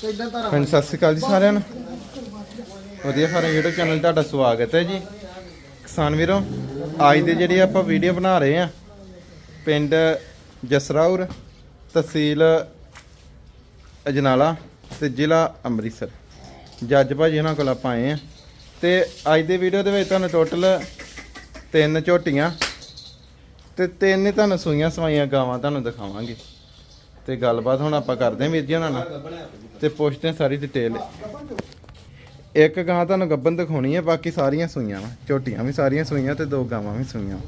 ਤੇ ਹਾਂਜੀ ਸਤਿ ਸ਼੍ਰੀ ਅਕਾਲ ਜੀ ਸਾਰਿਆਂ ਨੂੰ। ਵਧੀਆ ਫਾਰਮ YouTube ਚੈਨਲ ਤੁਹਾਡਾ ਸਵਾਗਤ ਹੈ ਜੀ। ਕਿਸਾਨ ਵੀਰੋ, ਅੱਜ ਦੇ ਜਿਹੜੀ ਆਪਾਂ ਵੀਡੀਓ ਬਣਾ ਰਹੇ ਆ ਪਿੰਡ ਜਸਰਾਉਰ ਤਹਿਸੀਲ ਅਜਨਾਲਾ ਤੇ ਜ਼ਿਲ੍ਹਾ ਅੰਮ੍ਰਿਤਸਰ। ਜੱਜ ਭਾਜੀ ਉਹਨਾਂ ਕੋਲ ਆਪਾਂ ਆਏ ਆ ਤੇ ਅੱਜ ਦੇ ਵੀਡੀਓ ਦੇ ਵਿੱਚ ਤੁਹਾਨੂੰ ਟੋਟਲ ਤਿੰਨ ਝੋਟੀਆਂ ਤੇ ਤਿੰਨ ਹੀ ਤੁਹਾਨੂੰ ਸੂਈਆਂ ਸਵਾਈਆਂ ਗਾਵਾਂ ਤੁਹਾਨੂੰ ਦਿਖਾਵਾਂਗੇ। ਤੇ ਗੱਲਬਾਤ ਹੁਣ ਆਪਾਂ ਕਰਦੇ ਹਾਂ ਵੀਰ ਜੀ ਉਹਨਾਂ ਨਾਲ ਤੇ ਪੁੱਛਦੇ ਹਾਂ ਸਾਰੀ ਡਿਟੇਲ ਇੱਕ ਗਾਂ ਤੁਹਾਨੂੰ ਗੱਬਨ ਦਿਖਾਉਣੀ ਹੈ ਬਾਕੀ ਸਾਰੀਆਂ ਸੂਈਆਂ ਵਾ। ਝੋਟੀਆਂ ਵੀ ਸਾਰੀਆਂ ਸੂਈਆਂ ਤੇ ਦੋ ਗਾਵਾਂ ਵੀ ਸੂਈਆਂ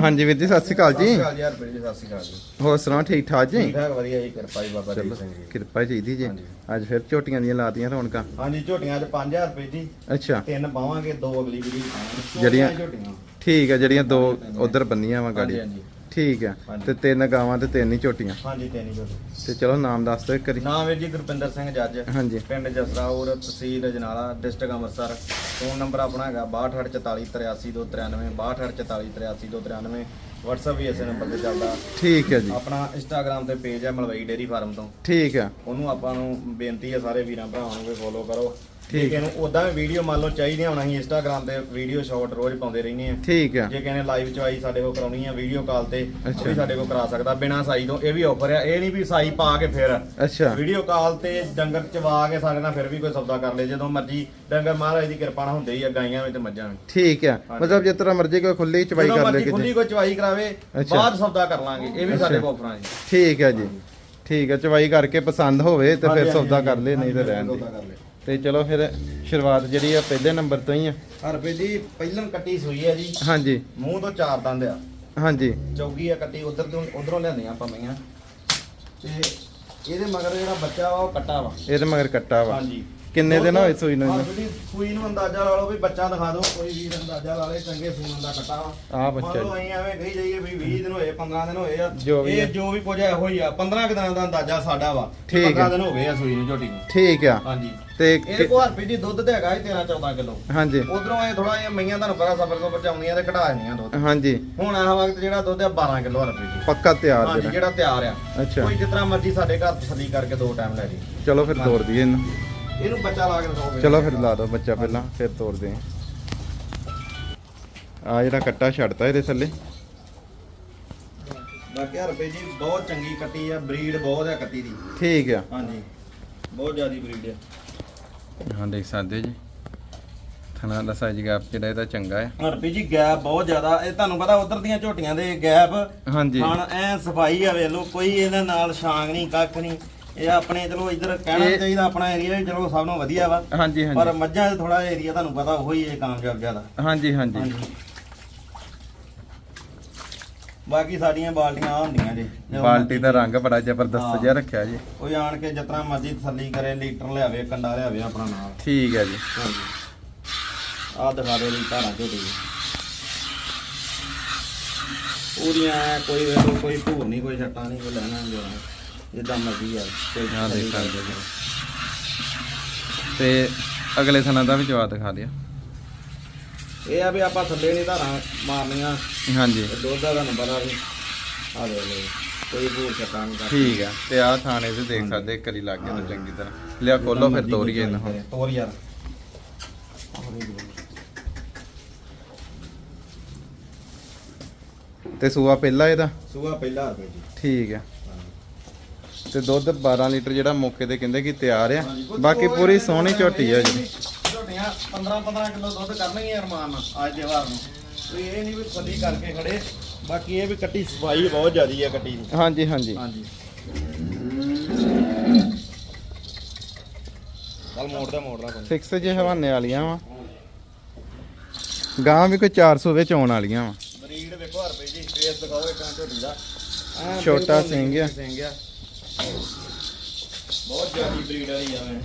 ਹਾਂਜੀ ਵੀਰ ਜੀ ਸਤਿ ਸ਼੍ਰੀ ਅਕਾਲ ਜੀ। ਜੀ ਯਾਰ ਬੜੀ ਸਤਿ ਸ਼੍ਰੀ ਅਕਾਲ ਜੀ। ਹੋਰ ਸੁਣਾਓ ਠੀਕ ਠਾਕ ਜੀ? ਠੀਕ ਠਾਕ ਵਧੀਆ ਜੀ ਕਿਰਪਾ ਜੀ ਬਾਬਾ ਦੀਪ ਸਿੰਘ ਜੀ। ਕਿਰਪਾ ਚਾਹੀਦੀ ਜੀ। ਅੱਜ ਫਿਰ ਝੋਟੀਆਂ ਦੀਆਂ ਲਾਤੀਆਂ ਰੌਣਕਾਂ। ਹਾਂਜੀ ਝੋਟੀਆਂ 'ਚ 5000 ਰੁਪਏ ਜੀ। ਅੱਛਾ। ਤਿੰਨ ਪਾਵਾਂਗੇ ਦੋ ਅਗਲੀ ਵੀਡੀਓ ਜਿਹੜੀਆਂ- ਝੋਟੀਆਂ। ਠੀਕ ਹੈ ਜਿਹੜੀਆਂ ਦੋ ਉਧਰ ਬੰਨੀਆਂ ਵਾ ਗਾੜੀ ਹਾਂਜੀ। ਠੀਕ ਹੈ ਹਾਂਜੀ। ਤੇ ਤਿੰਨ ਗਾਵਾਂ ਤੇ ਤਿੰਨ ਹੀ ਝੋਟੀਆਂ ਹਾਂਜੀ ਤਿੰਨ ਹੀ ਝੋਟੀ ਤੇ ਚਲੋ ਨਾਮ ਦੱਸ ਦਿਓ ਇੱਕ ਵਾਰੀ। ਨਾਮ ਵੀਰ ਜੀ ਗੁਰਪਿੰਦਰ ਸਿੰਘ ਜੱਜ। ਹਾਂਜੀ। ਪਿੰਡ ਜਸਰਾਉਰ ਤਹਿਸੀਲ Ajnala district Amritsar. Phone number ਆਪਣਾ ਹੈਗਾ 6284438293 6284438293 WhatsApp ਵੀ ਇਸੇ ਨੰਬਰ ਤੇ ਚੱਲਦਾ। ਠੀਕ ਹੈ ਜੀ। ਆਪਣਾ ਇੰਸਟਾਗ੍ਰam ਤੇ ਪੇਜ ਹੈ ਮਲਵਈ ਡੇਰੀ ਫਾਰਮ ਤੋਂ। ਠੀਕ ਹੈ ਉਹਨੂੰ ਆਪਾਂ ਨੂੰ ਬੇਨਤੀ ਹੈ ਸਾਰੇ ਵੀਰਾਂ ਭਰਾਵਾਂ ਨੂੰ ਵੀ ਫੋਲੋ ਕਰੋ। ਠੀਕ। ਹੈ ਉਦਾਂ ਵੀ ਵੀਡੀਓ ਮੰਨ ਲਓ ਚਾਹੀਦੀਆਂ ਹੁਣ ਅਸੀਂ ਇੰਸਟਾਗ੍ਰam ਤੇ ਵੀਡੀਓ ਸ਼ਾਰਟ ਰੋਜ਼ ਪਾਉਂਦੇ ਰਹਿੰਦੇ ਆ ਠੀਕ ਹੈ ਜੇ ਕਹਿੰਦੇ ਲਾਈਵ ਚਵਾਈ ਸਾਡੇ ਕੋਲ ਕਰਾਉਣੀ ਆ ਵੀਡੀਓ ਕਾਲ ਤੇ ਉਹ। ਵੀ ਸਾਡੇ ਕੋਲ ਕਰਾ ਸਕਦਾ ਬਿਨਾਂ ਸਾਈ ਤੋਂ ਇਹ ਵੀ ਆਫਰ ਆ ਇਹ ਨਹੀਂ ਵੀ ਸਾਈ ਪਾ ਕੇ ਫਿਰ ਅੱਛਾ ਵੀਡੀਓ ਕਾਲ ਤੇ ਡੰਗਰ ਚਵਾ ਕੇ ਸਾਡੇ ਨਾਲ ਫਿਰ ਵੀ ਕੋਈ ਸੌਦਾ ਕਰ ਲੇ ਜਦੋਂ ਮਰਜ਼ੀ ਡੰਗਰ ਮਹਾਰਾਜ ਦੀ ਕਿਰਪਾ ਨਾਲ ਹੁੰਦੇ ਹੀ ਆ ਗਾਈਆਂ ਵਿੱਚ ਮੱਝਾਂ ਵਿੱਚ ਠੀਕ ਹੈ ਹਾਂਜੀ। ਮਤਲਬ ਜਿਸ ਤਰ੍ਹਾਂ ਮਰਜ਼ੀ ਕੋਈ ਖੁੱਲੀ ਚਵਾਈ ਕਰ ਲੈ ਖੁੱਲੀ ਕਿ ਕੋਈ ਚਵਾਈ ਕਰਾਵੇ। ਬਾਅਦ ਸੌਦਾ ਕਰ ਲਾਂਗੇ ਇਹ ਵੀ ਸਾਡੇ। ਕੋਲ ਆਫਰਾਂ ਜੀ ਠੀਕ ਹੈ ਜੀ ਠੀਕ ਹੈ ਚਵਾਈ ਕਰਕੇ ਪਸੰਦ ਹੋਵੇ ਤੇ ਫਿਰ ਸੌਦਾ ਕਰ ਲੈ ਨਹੀਂ ਤੇ ਰਹਿਣ ਦੇ। ਤੇ ਚਲੋ ਫਿਰ ਸ਼ੁਰੂਆਤ ਜਿਹੜੀ ਆ ਪਹਿਲੇ ਨੰਬਰ ਤੋਂ ਹੀ ਆ। ਹਰਪੇ ਜੀ ਪਹਿਲਾਂ ਕੱਟੀ ਸੂਈ ਹੈ ਜੀ। ਹਾਂਜੀ। ਮੂੰਹ ਤੋਂ ਚਾਰ ਦੰਦ ਆ। ਹਾਂਜੀ। ਚੌਗੀ ਆ ਕੱਟੀ ਉਧਰ ਤੋਂ ਉਧਰੋਂ ਲਿਆਂਦੀਆਂ ਆਪਾਂ ਮਈਆਂ। ਤੇ ਇਹਦੇ ਮਗਰ ਜਿਹੜਾ ਬੱਚਾ ਵਾ ਉਹ ਕੱਟਾ ਵਾ। ਇਹਦੇ ਮਗਰ ਕੱਟਾ ਵਾ। ਹਾਂਜੀ। ਕਿੰਨੇ ਦਿਨ ਹੋਏ ਸੂਈ ਨੂੰ ਹਾਂ, ਇਹਨੂੰ? ਜਿਹੜੀ ਸੂਈ ਨੂੰ ਅੰਦਾਜ਼ਾ ਲਾ ਲਓ ਵੀ ਬੱਚਾ ਦਿਖਾ ਦਿਓ ਕੋਈ ਵੀਰ ਅੰਦਾਜ਼ਾ ਲਾ ਲੇ ਚੰਗੇ ਸੂਣ ਦਾ ਕੱਟਾ ਵਾ। ਆਹ ਬੱਚਾ ਮੰਨ ਲਓ। ਅਸੀਂ ਐਵੇਂ ਕਹੀ ਜਾਈਏ ਵੀ 20 ਦਿਨ ਹੋਏ 15 ਦਿਨ ਹੋਏ ਆ ਜੋ ਵੀ ਇਹ। ਜੋ ਵੀ ਕੁਝ ਹੈ ਉਹੀ ਆ 15 ਕੁ ਦਿਨਾਂ ਦਾ ਅੰਦਾਜ਼ਾ ਸਾਡਾ ਵਾ ਠੀਕ 15 ਆ। ਦਿਨ ਹੋ ਗਏ ਆ ਸੂਈ ਨੂੰ ਝੋਟੀ ਨੂੰ। ਠੀਕ ਆ। ਹਾਂਜੀ। ਤੇ ਇਹਦੇ ਕਿ- ਕੋਲ ਹਰਪੀ ਜੀ ਦੁੱਧ ਤੇ ਹੈਗਾ 13 14 ਕਿਲੋ। ਹਾਂਜੀ। ਉਧਰੋਂ ਇਹ ਥੋੜਾ ਜਿਹਾ ਮਈਆਂ ਤੁਹਾਨੂੰ ਪਤਾ ਸਬਰ ਤੋਂ ਬਚਾਉਂਦੀਆਂ ਤੇ ਘਟਾ ਦਿੰਦੀਆਂ ਦੁੱਧ। ਹਾਂਜੀ। ਹੁਣ ਆਹ ਵਕਤ ਜਿਹੜਾ ਦੁੱਧ ਆ 12 ਕਿਲੋ ਹਰਪੀ ਜੀ। ਪੱਕਾ ਤਿਆਰ ਹਾਂਜੀ ਜਿਹੜਾ ਜਿਹੜਾ ਤਿਆਰ ਆ। ਅੱਛਾ। ਕੋਈ ਤਰ੍ਹਾਂ ਮਰਜ਼ੀ ਸਾਡੇ ਘਰ ਤਸੱਲੀ ਕਰਕੇ ਦੋ ਟਾਈਮ ਲੈ ਜੀ। ਚਲੋ ਫਿਰ ਤੋੜ ਦਈਏ ਇਹਨੂੰ। ਇਹਨੂੰ ਬੱਚਾ ਲਾ ਕੇ ਦਿਖਾਓਗੇ ਚਲੋ ਫਿਰ ਲਾ ਦਿਓ ਬੱਚਾ ਪਹਿਲਾਂ ਫਿਰ ਤੋੜਦੇ ਆ ਆ ਜਿਹੜਾ ਕੱਟਾ ਛੱਡਤਾ ਇਹਦੇ ਥੱਲੇ। ਬਾਕੀ ਰੁਪਏ ਜੀ ਬਹੁਤ ਚੰਗੀ ਕੱਟੀ ਆ ਬਰੀਡ ਬਹੁਤ ਆ ਕੱਟੀ ਦੀ। ਠੀਕ ਆ। ਹਾਂਜੀ ਬਹੁਤ ਜ਼ਿਆਦੀ ਬਰੀਡ ਆ। ਹਾਂ ਦੇਖ ਸਕਦੇ ਜੀ। ਥਣਾ ਦਾ ਸਾਈਜ਼ ਗੈਪ ਜਿਹੜਾ ਇਹਦਾ ਚੰਗਾ ਹੈ ਹਰਪੀ ਜੀ ਗੈਪ ਬਹੁਤ ਜ਼ਿਆਦਾ। ਇਹ ਤੁਹਾਨੂੰ ਪਤਾ ਉਧਰ ਦੀਆਂ ਝੋਟੀਆਂ ਦੇ ਗੈਪ ਹਾਂਜੀ। ਹੁਣ ਐ ਸਫ਼ਾਈ ਆ ਵੇਖ ਲਓ ਕੋਈ ਇਹਦੇ ਨਾਲ ਛਾਂਗ ਨਹੀਂ ਕੱਖ ਨਹੀਂ। ਇਹ ਆਪਣੇ ਚਲੋ ਇੱਧਰ ਕਹਿਣਾ ਇਹ- ਚਾਹੀਦਾ ਆਪਣਾ ਏਰੀਆ ਚਲੋ ਸਭ ਨੂੰ ਵਧੀਆ ਵਾ। ਹਾਂਜੀ ਪਰ ਹਾਂਜੀ ਮੱਝਾਂ 'ਚ ਥੋੜਾ ਏਰੀਆ ਤੁਹਾਨੂੰ ਪਤਾ ਉਹੀ ਇਹ ਕਾਮਯਾਬ ਜ਼ਿਆਦਾ। ਹਾਂਜੀ ਹਾਂਜੀ। ਹਾਂਜੀ। ਬਾਕੀ ਸਾਡੀਆਂ ਬਾਲਟੀਆਂ ਆ ਹੁੰਦੀਆਂ ਜੀ। ਜਦੋਂ ਬਾਲਟੀ ਦਾ ਰੰਗ ਬੜਾ ਜ਼ਬਰਦਸਤ। ਜਿਹਾ ਰੱਖਿਆ ਜੀ। ਕੋਈ ਆਣ ਕੇ ਜਿਤਨਾ ਮਰਜ਼ੀ ਤਸੱਲੀ ਕਰੇ ਲੀਟਰ ਲਿਆਵੇ ਕੰਡਾ ਲਿਆਵੇ ਆਪਣਾ ਨਾਲ। ਠੀਕ ਹੈ ਜੀ। ਹਾਂਜੀ। ਆਹ ਦਿਖਾ ਦੇ ਲਈ ਧਾਰਾਂ ਝੋਟੀ ਦੀ ਐਂ ਕੋਈ ਵੇਖੋ ਕੋਈ ਭੂਰ ਨਹੀਂ ਕੋਈ ਛੱਟਾ ਨਹੀਂ ਕੋਈ ਲੈਣਾ ਨਹੀਂ ਦੇਣਾ ਜਿੱਦਾਂ ਮਰਜ਼ੀ ਆ ਕੋਈ ਆਹ ਦੇਖ। ਸਕਦੇ। ਜੀ। ਤੇ ਅਗਲੇ ਥਣਾ ਦਾ ਵੀ ਜਵਾਬ ਦਿਖਾ ਦਿਓ। ਇਹ ਆ ਵੀ ਆਪਾਂ ਥੱਲੇ ਨਹੀਂ ਧਾਰਾਂ ਮਾਰਨੀਆਂ। ਹਾਂਜੀ। ਤੇ ਦੁੱਧ ਦਾ ਤੁਹਾਨੂੰ ਪਤਾ ਵੀ ਆ ਦੇ ਲਓ ਕੋਈ ਭੂਰ ਛੱਟਾ ਨਹੀਂ ਕਰਦਾ ਠੀਕ ਆ ਤੇ ਆਹ ਥਾਣੇ ਤੇ ਦੇਖ ਸਕਦੇ ਇੱਕ ਵਾਰੀ ਲੱਗ ਗਿਆ ਤਾਂ ਚੰਗੀ ਤਰ੍ਹਾਂ। ਲਿਆ ਖੋਲੋ ਫਿਰ ਤੋਰੀਏ ਇਹਨੂੰ। ਤੋਰ ਯਾਰ ਤੇ ਸੂਆ ਪਹਿਲਾ ਇਹਦਾ? ਸੂਆ ਪਹਿਲਾ ਰੁਪਏ ਜੀ। ਠੀਕ ਆ। ਤੇ ਦੁੱਧ 12 ਲੀਟਰ ਜਿਹੜਾ ਮੌਕੇ ਤੇ ਕਹਿੰਦੇ ਕਿ ਤਿਆਰ ਆ। ਬਾਕੀ ਪੂਰੀ ਸੋਹਣੀ ਝੋਟੀ ਆ ਜੀ। ਝੋਟੀਆਂ 15 15 ਕਿਲੋ ਦੁੱਧ ਕਰਨਗੀਆਂ ਅਰਮਾਨ ਅੱਜ ਦੇ ਵਾਰ ਨੂੰ। ਵੀ ਇਹ ਨਹੀਂ ਵੀ ਥੱਲੀ ਕਰਕੇ ਖੜੇ ਬਾਕੀ ਇਹ ਵੀ ਕੱਟੀ ਸਫ਼ਾਈ ਬਹੁਤ ਜ਼ਿਆਦੀ ਆ ਕੱਟੀ ਦੀ। ਹਾਂਜੀ ਹਾਂਜੀ। ਹਾਂਜੀ। ਚੱਲ ਮੋੜਦਾ ਮੋੜਦਾ ਕੋਈ। ਫਿਕਸ ਜੇ ਹਵਾਨੇ ਵਾਲੀਆਂ ਵਾ। ਗਾਂ ਵੀ ਕੋਈ 400 ਵਿੱਚ ਆਉਣ ਵਾਲੀਆਂ ਵਾ। ਬਰੀਡ ਵੇਖੋ ਹਰ ਪਈ ਜੀ ਫੇਸ ਦਿਖਾਓ ਇੱਕ ਝੋਟੀ ਦਾ। ਐਨ ਛੋਟਾ ਬਿਲਕੁਲ ਸਿੰਘ ਆ। ਸਿੰਘ ਆ। ਬਹੁਤ ਜ਼ਿਆਦੀ ਬਰੀਡ ਵਾਲੀ ਆ ਮੈਂ।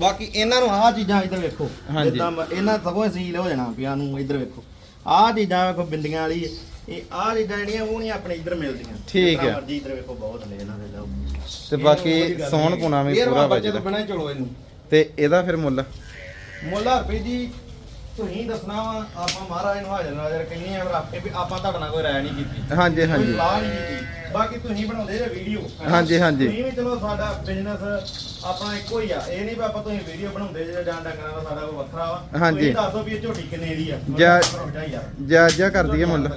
ਬਾਕੀ ਇਹਨਾਂ ਨੂੰ ਆਹ ਚੀਜ਼ਾਂ ਇੱਧਰ ਵੇਖੋ। ਹਾਂਜੀ। ਜਿੱਦਾਂ ਮ- ਇਹਨਾਂ ਸਗੋਂ ਸੀਲ ਹੋ ਜਾਣਾ ਪਿਆ ਨੂੰ ਇੱਧਰ ਵੇਖੋ। ਆਹ ਚੀਜ਼ਾਂ ਵੇਖੋ ਬਿੰਦੀਆਂ ਵਾਲੀ ਇਹ ਆਹ ਚੀਜ਼ਾਂ ਜਿਹੜੀਆਂ ਉਹ ਨਹੀਂ ਆਪਣੇ ਇੱਧਰ ਮਿਲਦੀਆਂ। ਠੀਕ ਜਿੱਦਾਂ ਆ। ਮਰਜ਼ੀ ਇੱਧਰ ਵੇਖੋ ਬਹੁਤ ਲੈ ਇਹਨਾਂ ਦੇ ਲਓ ਤੇ ਬਾਕੀ ਸੋਹਣ ਪੁਣਾ ਵੀ ਪੂਰਾ ਵੱਜਦਾ ਚਲੋ ਇਹਨੂੰ। ਤੇ ਇਹਦਾ ਫਿਰ ਮੁੱਲ? ਮੁੱਲ ਰੁਪਏ ਜੀ ਤੁਸੀਂ ਦੱਸਣਾ ਵਾ ਆਪਾਂ ਮਹਾਰਾਜ ਨੂੰ ਹਾਜ਼ਰ ਨਾਜ਼ਰ ਕਹਿੰਦੇ ਆ ਰੱਖ ਕੇ ਵੀ ਆਪਾਂ ਤੁਹਾਡੇ ਨਾਲ ਕੋਈ ਰਾਇ ਨਹੀਂ ਕੀਤੀ। ਹਾਂਜੀ ਕੋਈ ਹਾਂਜੀ। ਸਲਾਹ ਨਹੀਂ ਕੀਤੀ। ਬਾਕੀ ਤੁਸੀਂ ਬਣਾਉਂਦੇ ਜੇ ਵੀਡੀਓ। ਹਾਂਜੀ, ਹਾਂਜੀ। ਤੁਸੀਂ ਵੀ ਚਲੋ ਸਾਡਾ ਬਿਜ਼ਨਸ ਆਪਣਾ ਇੱਕੋ ਹੀ ਆ। ਇਹ ਨਹੀਂ ਵੀ ਆਪਾਂ ਤੁਸੀਂ ਵੀਡੀਓ ਬਣਾਉਂਦੇ ਜੇ ਜਾਂ ਡੰਗਰਾਂ ਦਾ ਸਾਡਾ ਕੋਈ ਵੱਖਰਾ ਵਾ। ਹਾਂਜੀ। ਤੁਸੀਂ ਦੱਸੋ ਵੀ ਇਹ ਝੋਟੀ ਕਿੰਨੇ ਦੀ ਆ। ਜਾ- ਜਾਇਜ਼ਾ ਕਰਦੀ ਹੈ ਮੁੱਲ।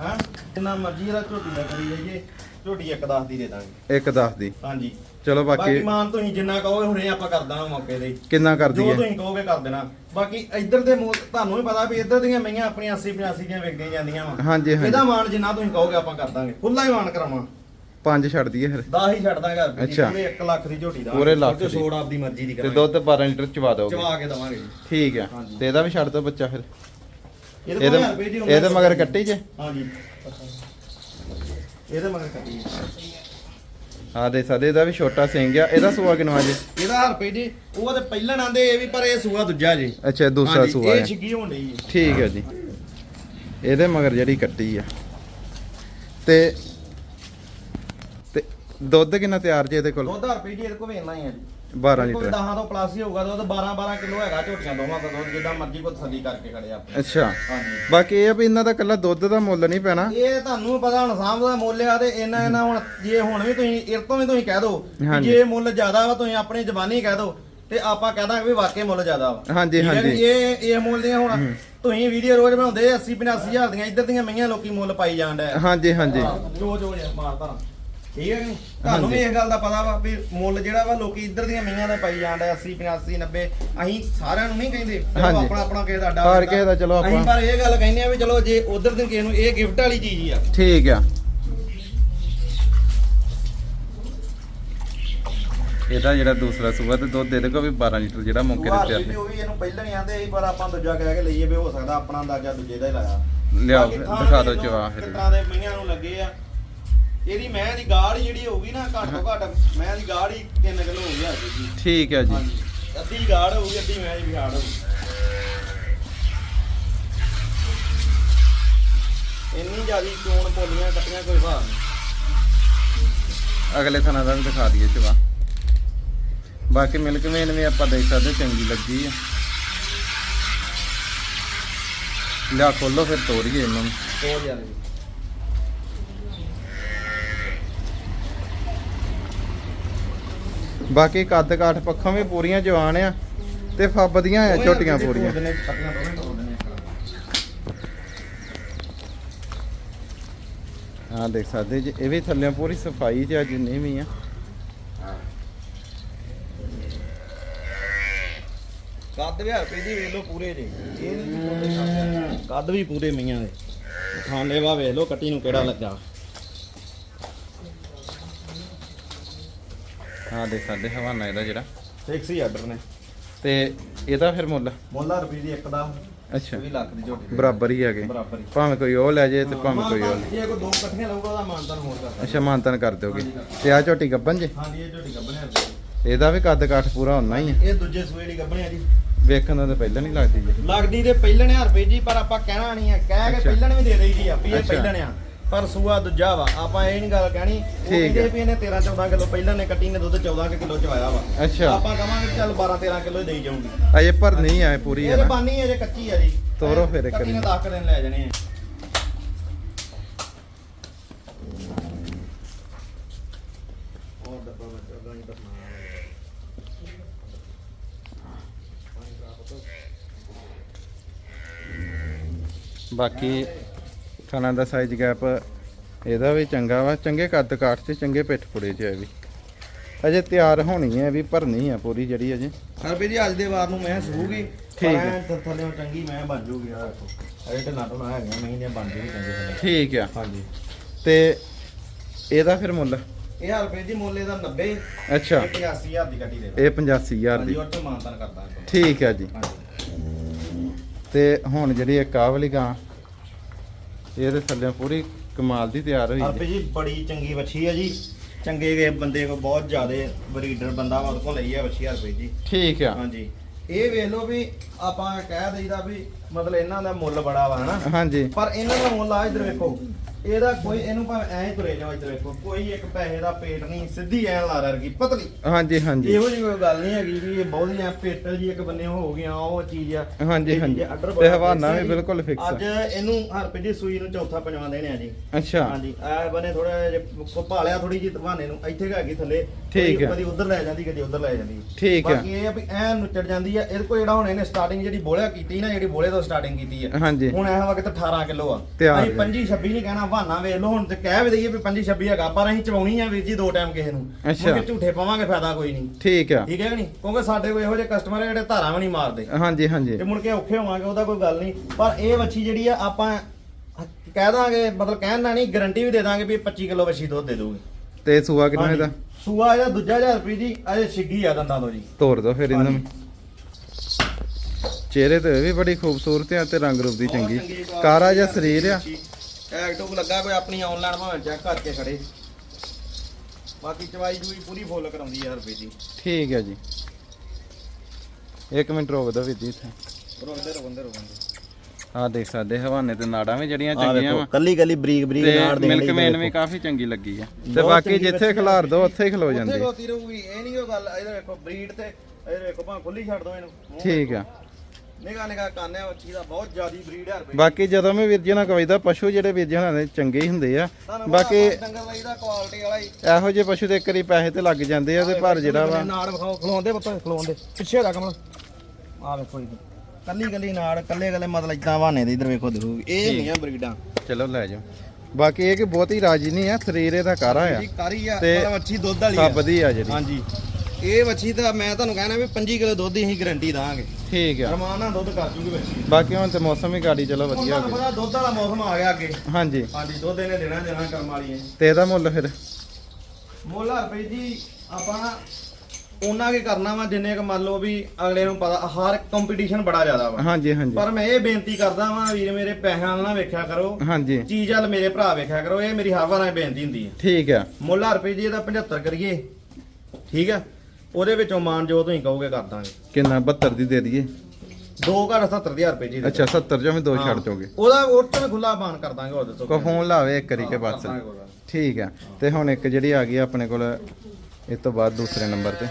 ਹਾਂ? ਜਿੰਨਾ ਮਰਜ਼ੀ ਇਹਦਾ ਝੋਟੀ ਦਾ ਕਰੀ ਜਾਈਏ ਝੋਟੀ ਇੱਕ ਦਸ ਦੀ ਦੇ ਦਾਂਗੇ। ਇੱਕ ਦੱਸ ਦੀ। ਹਾਂਜੀ। ਚਲੋ ਬਾਕੀ ਬਾਕੀ ਮਾਨ ਤੁਸੀਂ ਜਿੰਨਾ ਕਹੋਗੇ ਹੁਣੇ ਆਪਾਂ ਕਰ ਦਾਂਗੇ ਮੌਕੇ ਤੇ। ਹੀ। ਕਿੰਨਾ ਕਰਦੀ ਜੋ ਹੈ? ਤੁਸੀਂ ਕਹੋਗੇ ਕਰ ਦੇਣਾ। ਬਾਕੀ ਇੱਧਰ ਦੇ ਮੂਲ ਤੁਹਾਨੂੰ ਵੀ ਪਤਾ ਵੀ ਇੱਧਰ ਦੀਆਂ ਮਈਆਂ ਆਪਣੀਆਂ 80 85 ਦੀਆਂ ਵਿਕਦੀਆਂ ਜਾਂਦੀਆਂ ਵਾ। ਹਾਂਜੀ ਇਹਦਾ ਹਾਂਜੀ ਮਾਨ ਜਿੰਨਾ ਤੁਸੀਂ ਕਹੋਗੇ ਆਪਾਂ ਕਰ ਦਾਂਗੇ। ਖੁੱਲਾ ਹੀ ਮਾਨ ਕਰਾਵਾਂ। ਪੰਜ ਛੱਡ ਦਈਏ ਫਿਰ। 10 ਹੀ ਛੱਡ ਦਾਂਗੇ ਰੁਪਏ ਅੱਛਾ। ਪੂਰੇ 1 ਲੱਖ ਦੀ ਝੋਟੀ ਦਾ। ਪੂਰੇ ਲੱਖ ਦੀ। ਛੋੜ ਆਪਦੀ ਮਰਜ਼ੀ ਦੀ ਤੇ ਕਰਾਂਗੇ। ਦੁੱਧ 12 ਲੀਟਰ ਚਵਾ ਦੋਗੇ ਚਵਾ ਕੇ ਦਵਾਂਗੇ ਜੀ। ਠੀਕ ਹਾਂਜੀ। ਤੇ ਇਹਦਾ ਵੀ ਛੱਡ ਦੋ ਬੱਚਾ ਫਿਰ। ਇਹਦੇ ਰੁਪਏ ਦੀ ਮਗਰ ਕੱਟੀ ਜੇ? ਹਾਂਜੀ। ਇਹਦੇ ਮਗਰ ਕੱਟੀ ਆ ਦੇ ਸਾਡੇ ਇਹਦਾ ਵੀ ਛੋਟਾ ਸਿੰਘ ਆ। ਇਹਦਾ ਸੂਆ ਕਿਨਵਾ ਜੇ? ਇਹਦਾ ਰੁਪਏ ਜੀ ਉਹ ਤੇ ਪਹਿਲਾਂ ਆਂਦੇ ਇਹ ਵੀ ਪਰ ਇਹ ਸੂਆ ਦੂਜਾ ਜੀ। ਅੱਛਾ ਦੂਸਰਾ ਸੂਆ ਇਹ ਛਿੱਗੀ ਹੋਣ ਡਈ ਹੈ ਠੀਕ ਹੈ ਜੀ। ਇਹਦੇ ਮਗਰ ਜਿਹੜੀ ਕੱਟੀ ਆ। ਤੇ ਤੇ ਦੁੱਧ ਕਿੰਨਾ ਤਿਆਰ ਜੇ ਇਹਦੇ ਕੋਲ? ਦੁੱਧ ਰੁਪਏ ਜੀ ਇਹਦੇ ਕੋਲ ਵੇਚਣਾ ਹੀ ਹੈ ਜੀ। 12 ਕੋਈ ਲੀਟਰ। 10 ਤੋਂ ਪਲੱਸ ਹੀ ਹੋਊਗਾ ਦੁੱਧ 12 12 ਕਿਲੋ ਹੈਗਾ ਝੋਟੀਆਂ ਦੋਵਾਂ ਦਾ ਦੁੱਧ ਜਿੱਦਾਂ ਮਰਜ਼ੀ ਕੋ ਤਸੱਲੀ ਕਰਕੇ ਖੜੇ ਆਪਣੇ। ਅੱਛਾ। ਹਾਂਜੀ। ਬਾਕੀ ਇਹ ਆ ਵੀ ਇਹਨਾਂ ਦਾ ਕੱਲਾ ਦੁੱਧ ਦਾ ਮੁੱਲ ਨਹੀਂ ਪੈਣਾ। ਇਹ ਤੁਹਾਨੂੰ ਪਤਾ ਹੁਣ ਦਾ ਮੁੱਲ ਆ ਤੇ ਇਹਨਾਂ ਇਹਨਾਂ ਹੁਣ ਜੇ ਹੁਣ ਵੀ ਤੁਸੀਂ ਇਹ ਤੋਂ ਵੀ ਤੁਸੀਂ ਕਹਿ ਦਿਓ। ਜੇ ਮੁੱਲ ਜ਼ਿਆਦਾ ਵਾ ਤੁਸੀਂ ਆਪਣੀ ਜ਼ਬਾਨੀ ਕਹਿ ਦਿਓ ਤੇ ਆਪਾਂ ਕਹਿ ਦਾਂਗੇ ਵੀ ਵਾਕਈ ਮੁੱਲ ਜ਼ਿਆਦਾ ਵਾ। ਹਾਂਜੀ, ਹਾਂਜੀ। ਇਹ ਇਹ ਮੁੱਲ ਦੀਆਂ ਹੁਣ ਤੁਸੀਂ ਵੀਡੀਓ ਰੋਜ਼ ਬਣਾਉਂਦੇ 80 85 ਹਜ਼ਾਰ ਦੀਆਂ ਇੱਧਰ ਦੀਆਂ ਮਈਆਂ ਲੋਕੀ ਮੁੱਲ ਪਾਈ ਜਾਂਦੇ ਹਾਂਜੀ ਹਾਂਜੀ। ਜੋ ਜੋ ਮਾਰਦਾ। ਠੀਕ ਹੈ ਕਿ ਨਹੀਂ? ਤੁਹਾਨੂੰ ਵੀ ਇਸ ਗੱਲ ਦਾ ਪਤਾ ਵਾ ਵੀ ਮੁੱਲ ਜਿਹੜਾ ਵਾ ਲੋਕੀ ਇੱਧਰ ਦੀਆਂ ਮਈਆਂ ਦਾ ਪਾਈ ਜਾਂਦੇ 80 85 90 ਅਸੀਂ ਸਾਰਿਆਂ ਨੂੰ ਨਹੀਂ ਕਹਿੰਦੇ ਚਲੋ। ਆਪਣਾ ਆਪਣਾ ਕਿਸੇ ਦਾ ਅੱਡਾ ਹਰ। ਕਿਸੇ ਦਾ ਚਲੋ ਅਸੀਂ ਆਪਾਂ- ਪਰ ਇਹ ਗੱਲ ਕਹਿੰਦੇ ਆ ਵੀ ਚਲੋ ਜੇ ਉਧਰ ਦੇ ਕਿਸੇ ਨੂੰ ਇਹ ਗਿਫਟ ਵਾਲੀ ਚੀਜ਼ ਹੀ ਆ। ਠੀਕ ਆ। ਇਹਦਾ ਜਿਹੜਾ ਦੂਸਰਾ ਸੂਆ ਤੇ ਦੁੱਧ ਇਹਦੇ ਕੋਲ ਵੀ 12 ਲੀਟਰ ਜਿਹੜਾ ਮੌਕੇ ਤੇ ਤਿਆਰ ਨੇ ਉਹ ਵੀ ਇਹਨੂੰ ਪਹਿਲਾਂ ਹੀ ਆਂਦੇ ਸੀ ਪਰ ਆਪਾਂ ਦੂਜਾ ਕਹਿ ਕੇ ਲਈਏ ਵੀ ਹੋ ਸਕਦਾ ਆਪਣਾ ਅੰਦਾਜ਼ਾ ਦੂਜੇ ਦਾ ਹੀ ਲਾਇਆ। ਲਿਆਓ ਥਾਂ ਦਿਖਾ ਦਿਓ ਫਿਰ। ਤਰ੍ਹਾਂ ਦੇ ਮਈਆਂ ਨੂੰ ਲੱਗੇ ਆ। ਇਹਦੀ ਮੈਂ ਦੀ ਗਾੜ ਜਿਹੜੀ ਹੋਊਗੀ ਨਾ ਘੱਟ ਤੋਂ ਘੱਟ ਮੈਂ ਦੀ ਗਾੜ ਹੀ 3 ਕਿਲੋ ਹੋ ਗਿਆ ਜੀ ਠੀਕ ਹੈ ਜੀ। ਹਾਂਜੀ। ਅੱਧੀ ਗਾੜ ਹੋਊਗੀ ਅੱਧੀ ਮੈਂ ਦੀ ਗਾੜ ਹੋਊਗੀ ਇੰਨੀ ਜ਼ਿਆਦੀ ਚੋਣ ਪੋਲੀਆਂ ਕੱਟੀਆਂ ਕੋਈ ਹਿਸਾਬ ਨਹੀਂ। ਅਗਲੇ ਥਾਣਾ ਦਾ ਵੀ ਦਿਖਾ ਦਈਏ ਚਵਾ ਬਾਕੀ ਮਿਲਕ ਮੇਨ ਵੀ ਆਪਾਂ ਦੇਖ ਸਕਦੇ ਚੰਗੀ ਲੱਗੀ ਆ। ਲਿਆ ਖੋਲੋ ਫਿਰ ਤੋਰੀਏ ਇਹਨਾਂ। ਨੂੰ ਬਹੁਤ ਜ਼ਿਆਦਾ ਬਾਕੀ ਕੱਦ ਕਾਠ ਪੱਖੋਂ ਵੀ ਪੂਰੀਆਂ ਜਵਾਨ ਆ ਤੇ ਫੱਬਦੀਆਂ ਆ ਝੋਟੀਆਂ ਪੂਰੀਆਂ। ਆ ਦੇਖ ਸਕਦੇ ਜੀ, ਇਹ ਵੀ ਥੱਲੇ ਪੂਰੀ ਸਫ਼ਾਈ ਚ ਆ, ਜਿੰਨੀ ਵੀ ਆ। ਕੱਦ ਵੀ ਰੁਪਏ ਦੀ ਵੇਖ ਲਓ ਪੂਰੇ ਜੇ। ਇਹ ਨਹੀਂ ਕੱਦ ਵੀ ਪੂਰੇ ਮਈਆਂ ਦੇ। ਖਾਂਡੇ ਵਾ ਵੇਖ ਲਓ ਕੱਟੀ ਨੂੰ ਕਿਹੜਾ ਲੱਗਾ। ਹਾਂ ਦੇਖ ਸਕਦੇ ਹਵਾਨਾ ਇਹਦਾ ਜਿਹੜਾ। ਫਿਕਸ ਹੀ ਆਰਡਰ ਨੇ। ਤੇ ਇਹਦਾ ਫਿਰ ਮੁੱਲ? ਮੁੱਲਾ ਰੁਪਏ ਦੀ ਇੱਕ ਦਾ। ਅੱਛਾ। 20 ਲੱਖ ਦੀ ਝੋਟੀ ਦੇ। ਬਰਾਬਰ ਹੀ ਹੈਗੇ ਬਰਾਬਰ ਹੀ। ਭਾਵੇਂ ਕੋਈ ਉਹ ਲੈ ਜੇ ਤੇ ਭਾਵੇਂ ਕੋਈ ਉਹ ਲੈ ਜੇ ਕੋਈ ਦੋ ਇਕੱਠੀਆਂ ਲਊਗਾ ਉਹਦਾ ਮਾਨਤਾਨ ਹੋਰ ਕਰਦਾ। ਅੱਛਾ ਮਾਨਤਨ ਕਰ ਦਿਓਗੇ। ਤੇ ਆ ਝੋਟੀ ਗੱਬਨ ਜੇ? ਹਾਂਜੀ ਇਹ ਝੋਟੀ ਗੱਬਣੇ ਆ ਇਹਦਾ ਵੀ ਕੱਦ ਕਾਠ ਪੂਰਾ ਹੋਣਾ ਹੀ ਆ। ਇਹ ਦੂਜੇ ਸੂਏ ਦੀ ਗੱਬਣੇ ਆ ਜੀ। ਵੇਖਣ ਦਾ ਤਾਂ ਪਹਿਲਾਂ ਨਹੀਂ ਲੱਗਦੀ ਜੀ। ਲੱਗਦੀ ਤੇ ਪਹਿਲਣ ਰੁਪਏ ਜੀ ਪਰ ਆਪਾਂ ਕਹਿਣਾ ਨਹੀਂ ਆ ਕਹਿ ਕੇ ਅੱਛਾ। ਪਹਿਲਣ ਵੀ ਦੇ ਦੇਈਦੀ ਆ ਵੀ ਇਹ ਅੱਛਾ। ਪਹਿਲਣ ਆ। ਪਰ ਸੂਆ ਦੂਜਾ ਵਾ ਆਪਾਂ ਇਹ ਨਹੀਂ ਗੱਲ ਕਹਿਣੀ ਉਹ ਠੀਕ ਕਹਿੰਦੇ ਹੈ। ਵੀ ਇਹਨੇ 13 14 ਕਿਲੋ ਪਹਿਲਾਂ ਨੇ ਕੱਟੀ ਨੇ ਦੁੱਧ 14 ਕਿਲੋ ਚਵਾਇਆ ਵਾ। ਅੱਛਾ। ਆਪਾਂ ਕਵਾਂਗੇ ਚੱਲ 12 13 ਕਿਲੋ ਦੇਈ ਜਾਊਗੀ। ਅਜੇ ਪਰ ਨਹੀਂ ਆਏ ਪੂਰੀ ਹੈ ਇਹ ਨਾ। ਬਾਨੀ ਅਜੇ ਕੱਚੀ ਆ ਜੀ। ਤੋਰੋ ਫਿਰ ਇੱਕ ਕੱਟੀ ਨੇ ਵਾਰੀ। 10 ਦਿਨ ਲੈ ਜਾਣੇ ਆ। ਹੋਰ ਡੱਬਾ ਬੱਚਾ ਗਾਂ ਦਾ ਬਾਕੀ ਖਾਣਾ ਦਾ ਸਾਈਜ਼ ਗੈਪ ਇਹਦਾ ਵੀ ਚੰਗਾ ਵਾ ਚੰਗੇ ਕੱਦ ਕਾਠ ਤੇ ਚੰਗੇ ਪਿੱਠ ਪੁੜੇ ਚ ਹੈ ਵੀ। ਅਜੇ ਤਿਆਰ ਹੋਣੀ ਹੈ ਵੀ ਭਰਨੀ ਹੈ ਪੂਰੀ ਜਿਹੜੀ ਅਜੇ। ਹਰਪੇ ਜੀ ਅੱਜ ਦੇ ਵਾਰ ਨੂੰ ਮੈਂ ਸੂਗੀ ਠੀਕ ਹੈ। ਥੱਲੇ ਚੰਗੀ ਮੈਂ ਬਣ ਜੂਗੀ ਆ ਦੇਖੋ। ਅਜੇ ਢਿੱਲਾਂ ਢੁੱਲਾਂ ਹੈਗੀਆਂ ਮੈਂ ਦੀਆਂ ਬਣ ਜੂਗੀ ਚੰਗੇ ਥੱਲੇ। ਠੀਕ ਆ। ਹਾਂਜੀ। ਤੇ ਇਹਦਾ ਫਿਰ ਮੁੱਲ? ਇਹ ਹਰਪੇ ਜੀ ਮੁੱਲੇ ਦਾ 90 ਅੱਛਾ। ਇਹ 85000 ਦੀ ਕੱਟੀ ਦੇ ਇਹ 85000 ਹਾਂਜੀ ਦੀ। ਉਹ ਤੋਂ ਮਾਨਤਨ ਕਰਦਾ। ਹੈ ਠੀਕ ਆ ਜੀ। ਹਾਂਜੀ। ਤੇ ਹੁਣ ਜਿਹੜੀ ਇੱਕ ਵਾਲੀ ਗਾਂ ਇਹਦੇ ਥੱਲੇ ਪੂਰੀ ਕਮਾਲ ਦੀ ਤਿਆਰ ਹੋਈ ਹਰਪੇ ਜੀ ਬੜੀ ਚੰਗੀ ਵੱਛੀ ਹੈ ਜੀ। ਚੰਗੇ ਗੇ ਬੰਦੇ ਕੋ ਬਹੁਤ ਜ਼ਿਆਦੇ ਬਰੀਡਰ ਬੰਦਾ ਵਾ ਉਹਦੇ ਕੋਲ ਲਈ ਹੈ ਵੱਛੀ ਹਰਪੇ ਜੀ। ਠੀਕ ਆ। ਹਾਂਜੀ। ਇਹ ਵੇਖ ਲਓ ਵੀ ਆਪਾਂ ਕਹਿ ਦਈਦਾ ਵੀ ਮਤਲਬ ਇਹਨਾਂ ਦਾ ਮੁੱਲ ਬੜਾ ਵਾ ਹਨਾ? ਹਾਂਜੀ। ਪਰ ਇਹਨਾਂ ਦਾ ਮੁੱਲ ਆ ਇਧਰ ਵੇਖੋ। ਇਹਦਾ ਕੋਈ ਇਹਨੂੰ ਭਾਵੇਂ ਐਂ ਤੁਰੇ ਜਾਓ ਇੱਧਰ ਵੇਖੋ ਕੋਈ ਇੱਕ ਪੈਸੇ ਦਾ ਪੇਟ ਨਹੀਂ ਸਿੱਧੀ ਐ ਲਾ ਰਰਗੀ ਪਤਲੀ ਹਾਂਜੀ ਹਾਂਜੀ ਇਹੋ ਜਿਹੀ ਕੋਈ ਗੱਲ ਨਹੀਂ ਹੈਗੀ ਵੀ ਇਹ ਬਹੁਤੀਆਂ ਪੇਟਲ ਜੀ ਇੱਕ ਬੰਨੇ ਹੋ ਗਈਆਂ ਉਹ ਚੀਜ਼ ਆ ਹਾਂਜੀ, ਹਾਂਜੀ। ਤੇ ਹਵਾਨਾ ਵੀ। ਬਿਲਕੁਲ ਆ। ਅੱਜ ਇਹਨੂੰ ਹਰਪ੍ਰੀਤ ਦੀ ਸੂਈ ਨੂੰ ਚੌਥਾ ਪੰਜਵਾਂ ਦੇਣੇ ਆ ਜੀ ਅੱਛਾ ਹਾਂਜੀ ਐ ਬਨੇ ਥੋੜਾ ਜਿਹਾ ਕੋ ਭਾਲਿਆ ਥੋੜੀ ਜੀ ਹਵਾਨੇ ਨੂੰ ਇੱਥੇ ਹੈਗੀ ਥੱਲੇ ਠੀਕ ਹੈ। ਕਦੀ ਉਧਰ ਲੈ ਜਾਂਦੀ ਕਦੀ ਉਧਰ ਲੈ ਜਾਂਦੀ ਠੀਕ ਹੈ। ਬਾਕੀ ਇਹ ਆ ਵੀ ਐ ਨੁੱਚੜ ਜਾਂਦੀ ਆ ਇਹਦੇ ਕੋਲ ਜਿਹੜਾ ਹੁਣ ਇਹਨੇ ਸਟਾਰਟਿੰਗ ਜਿਹੜੀ ਬੋਲਿਆ ਕੀਤੀ ਨਾ ਜਿਹੜੀ ਬੋਲੇ ਤੋਂ ਸਟਾਰਟਿੰਗ ਕੀਤੀ ਆ ਹਾਂਜੀ ਹੁਣ ਇਹ ਵਕਤ 18 ਕਿਲੋ ਆ ਅਸੀਂ ਹੈ। 25 26 ਨਹੀਂ ਕਹਿਣਾ ਬਹਾਨਾ ਵੇਖ ਲਓ ਹੁਣ ਤੇ ਕਹਿ ਵੀ ਦਈਏ ਵੀ 25 26 ਹੈਗਾ ਪਰ ਅਸੀਂ ਚਵਾਉਣੀ ਆ ਵੀਰ ਜੀ ਦੋ ਟਾਈਮ ਕਿਸੇ ਨੂੰ। ਅੱਛਾ। ਮੁੜ ਕੇ ਝੂਠੇ ਪਾਵਾਂਗੇ ਫਾਇਦਾ ਕੋਈ ਨਹੀਂ। ਠੀਕ ਆ। ਠੀਕ ਹੈ ਕਿ ਨਹੀਂ? ਕਿਉਂਕਿ ਸਾਡੇ ਕੋਲ ਇਹੋ ਜਿਹੇ ਕਸਟਮਰ ਆ ਜਿਹੜੇ ਧਾਰਾਂ ਵੀ ਨਹੀਂ ਮਾਰਦੇ। ਹਾਂਜੀ ਹਾਂਜੀ। ਤੇ ਮੁੜ ਕੇ ਔਖੇ ਹੋਵਾਂਗੇ ਉਹਦਾ ਕੋਈ ਗੱਲ ਨਹੀਂ। ਪਰ ਇਹ ਵੱਛੀ ਜਿਹੜੀ ਆ ਆਪਾਂ ਕਹਿ ਦਾਂਗੇ ਮਤਲਬ ਕਹਿਣ ਨਾਲ ਨਹੀਂ ਗਾਰੰਟੀ ਵੀ ਦੇ ਦਾਂਗੇ ਵੀ 25 ਕਿਲੋ ਵੱਛੀ ਦੁੱਧ ਦੇ ਦੂਗੀ ਤੇ ਸੂਆ ਕਿੰਨਾ ਇਹਦਾ? ਸੂਆ ਇਹਦਾ ਦੂਜਾ 1000 ਰੁਪਏ ਜੀ ਅਜੇ ਛਿੱਗੀ ਆ ਦੰਦਾਂ ਤੋਂ ਜੀ। ਤੋੜ ਦੋ ਫਿਰ ਇਹਨਾਂ ਨੂੰ। ਚਿਹਰੇ ਤੇ ਵੀ ਬੜੀ ਖੂਬਸੂਰਤ ਆ ਤੇ ਰੰਗ ਰੂਪ ਦੀ ਚੰਗੀ। ਕਾਰਾ ਦੀ ਜਿਹਾ ਸਰੀਰ ਆ। ਟੈਗ ਟੂਗ ਲੱਗਾ ਕੋਈ ਆਪਣੀ ਆਨਲਾਈਨ ਭਾਵੇਂ ਚੈੱਕ ਕਰਕੇ ਖੜੇ। ਬਾਕੀ ਚਵਾਈ ਜੂਈ ਪੂਰੀ ਫੁੱਲ ਕਰਾਉਂਦੀ ਆ ਰੁਪਏ ਦੀ। ਠੀਕ ਹੈ ਜੀ। ਇੱਕ ਮਿੰਟ ਰੋਕ ਦੋ ਵੀਰ ਜੀ ਇੱਥੇ। ਰੁਕਦੇ ਰੁਕਦੇ ਰੁਕਦੇ। ਆਹ ਦੇਖ ਸਕਦੇ ਹਵਾਨੇ ਤੇ ਨਾੜਾਂ ਵੀ ਜਿਹੜੀਆਂ ਚੰਗੀਆਂ ਵਾ। ਕੱਲੀ ਕੱਲੀ ਬਰੀਕ ਬਰੀਕ ਤੇ ਨਾੜ ਦੇ ਮਿਲਕ ਮੇਨ ਵੀ ਕਾਫੀ ਚੰਗੀ ਲੱਗੀ ਆ। ਤੇ ਬਾਕੀ ਜਿੱਥੇ ਖਿਲਾਰ ਦੋ ਉੱਥੇ ਹੀ ਖਲੋ ਉੱਥੇ ਜਾਂਦੀ। ਖਲੋਤੀ ਰਹੂਗੀ ਇਹ ਨਹੀਂ ਉਹ ਗੱਲ ਇਹਦੇ ਵੇਖੋ ਬਰੀਡ ਤੇ ਇਹਦੇ ਵੇਖੋ ਭਾਵੇਂ ਖੁੱਲੀ ਛੱਡ ਦੋ ਇਹਨੂੰ। ਮੂੰਹ ਠੀਕ ਆ। ਨਿਗਾ ਨਿਗਾ ਕਾਨਿਆ ਵੱਛੀ ਦਾ ਬਹੁਤ ਜ਼ਿਆਦੀ ਬਰੀਡ ਹੈ ਰੁਪਏ ਬਾਕੀ ਜਦੋਂ ਮੈਂ ਵੀਰ ਜੀ ਨਾਲ ਕਵਈਦਾ ਪਸ਼ੂ ਜਿਹੜੇ ਵੀਰ ਜੀ ਦੇ ਚੰਗੇ ਹੀ ਹੁੰਦੇ ਆ। ਬਾਕੀ ਪਤਾ ਡੰਗਰ ਲਈ ਦਾ ਕੁਆਲਿਟੀ ਵਾਲਾ ਹੀ। ਇਹੋ ਜਿਹੇ ਪਸ਼ੂ ਦੇ ਇੱਕ ਵਾਰੀ ਪੈਸੇ ਤੇ ਲੱਗ ਜਾਂਦੇ ਆ ਤੇ ਪਰ ਜਿਹੜਾ ਵਾ ਨਾੜ ਵਿਖਾਓ ਖਲੋਂਦੇ ਪੁੱਤ ਖਲੋਂਦੇ। ਪਿੱਛੇ ਦਾ ਕਮਲ ਆ ਵੇਖੋ ਜੀ। ਕੱਲੀ ਕੱਲੀ ਨਾੜ ਕੱਲੇ ਕੱਲੇ ਮਤਲਬ ਇਦਾਂ ਬਹਾਨੇ ਦੇ ਇਧਰ ਵੇਖੋ ਦਿਖੂਗੀ ਇਹ ਨਹੀਂ ਆ ਬਰੀਡਾਂ। ਚਲੋ ਲੈ ਜਾਓ। ਬਾਕੀ ਇਹ ਕਿ ਬਹੁਤ ਹੀ ਰਾਜੀ ਨਹੀਂ ਆ ਸਰੀਰ ਇਹਦਾ ਕਾਰਾ ਆ। ਤੇ ਮਤਲਬ ਵੱਛੀ ਦੁੱਧ ਵਾਲੀ ਆ। ਸਭ ਦੀ ਆ ਜਿਹੜੀ। ਹਾਂਜੀ। ਇਹ ਵੱਛੀ ਤਾਂ ਮੈਂ ਤੁਹਾਨੂੰ ਕਹਿਣਾ ਵੀ 25 ਕਿਲੋ ਦੁੱਧ ਦੀ ਅਸੀਂ ਗਾਰੰਟੀ ਦਾਂਗੇ। ਠੀਕ ਆ। ਰਮਾਨ ਨਾਲ ਦੁੱਧ ਕਰ ਜੂਗੀ ਵੱਛੀ ਬਾਕੀ ਹੁਣ ਤੇ ਮੌਸਮ ਵੀ ਗਾੜੀ ਚਲੋ ਵਧੀਆ ਹੋ ਗਿਆ। ਪਤਾ ਦੁੱਧ ਵਾਲਾ ਮੌਸਮ ਆ ਗਿਆ ਅੱਗੇ। ਹਾਂਜੀ। ਹਾਂਜੀ ਦੁੱਧ ਇਹਨੇ ਦੇਣਾ ਦੇਣਾ ਕਰਮ ਵਾਲੀ ਹੈ ਤੇ ਇਹਦਾ ਮੁੱਲ ਫਿਰ? ਮੋਲਾ ਰੁਪਏ ਜੀ ਆਪਾਂ ਉਹਨਾਂ ਕੀ ਕਰਨਾ ਵਾ ਜਿੰਨੇ ਕ ਮੰਨ ਲਓ ਵੀ ਅਗਲੇ ਨੂੰ ਪਤਾ ਹਰ ਕੰਪੀਟੀਸ਼ਨ ਬੜਾ ਜ਼ਿਆਦਾ ਵਾ। ਹਾਂਜੀ ਹਾਂਜੀ। ਪਰ ਮੈਂ ਇਹ ਬੇਨਤੀ ਕਰਦਾ ਵਾਂ ਵੀਰ ਮੇਰੇ ਪੈਸਿਆਂ ਨਾਲ ਨਾ ਵੇਖਿਆ ਕਰੋ। ਹਾਂਜੀ। ਚੀਜ਼ ਵਾਲ ਮੇਰੇ ਭਰਾ ਵੇਖਿਆ ਕਰੋ ਇਹ ਮੇਰੀ ਹਰ ਵਾਰ ਬੇਨਤੀ ਹੁੰਦੀ ਹੈ ਠੀਕ ਆ। ਮੁੱਲਾ ਰੁਪਏ ਜੀ ਇਹਦਾ 75 ਕਰੀਏ। ਠੀਕ ਆ? ਉਹਦੇ ਵਿੱਚੋਂ ਮਾਨ ਜੋ ਤੁਸੀਂ ਕਹੋਗੇ ਕਰ ਦਾਂਗੇ। ਕਿੰਨਾ? 72 ਦੀ ਦੇ ਦਈਏ। ਦੋ ਘੜ 70000 ਰੁਪਏ ਜੀ ਦੇ ਅੱਛਾ 70 ਚੋਂ ਵੀ ਦੋ ਹਾਂ। ਛੱਡ ਦੋਗੇ ਉਹਦਾ ਉਹ ਤੋਂ ਵੀ ਖੁੱਲਾ ਬਾਨ ਕਰ ਦਾਂਗੇ ਉਹ ਦੱਸੋ ਕੋ ਫੋਨ ਲਾਵੇ ਇੱਕ ਕਰੀ ਕੇ ਬਸ। ਠੀਕ ਆ। ਤੇ ਹੁਣ ਇੱਕ ਜਿਹੜੀ ਆ ਗਈ ਆਪਣੇ ਕੋਲ ਇਸ ਤੋਂ ਬਾਅਦ ਦੂਸਰੇ ਨੰਬਰ ਤੇ।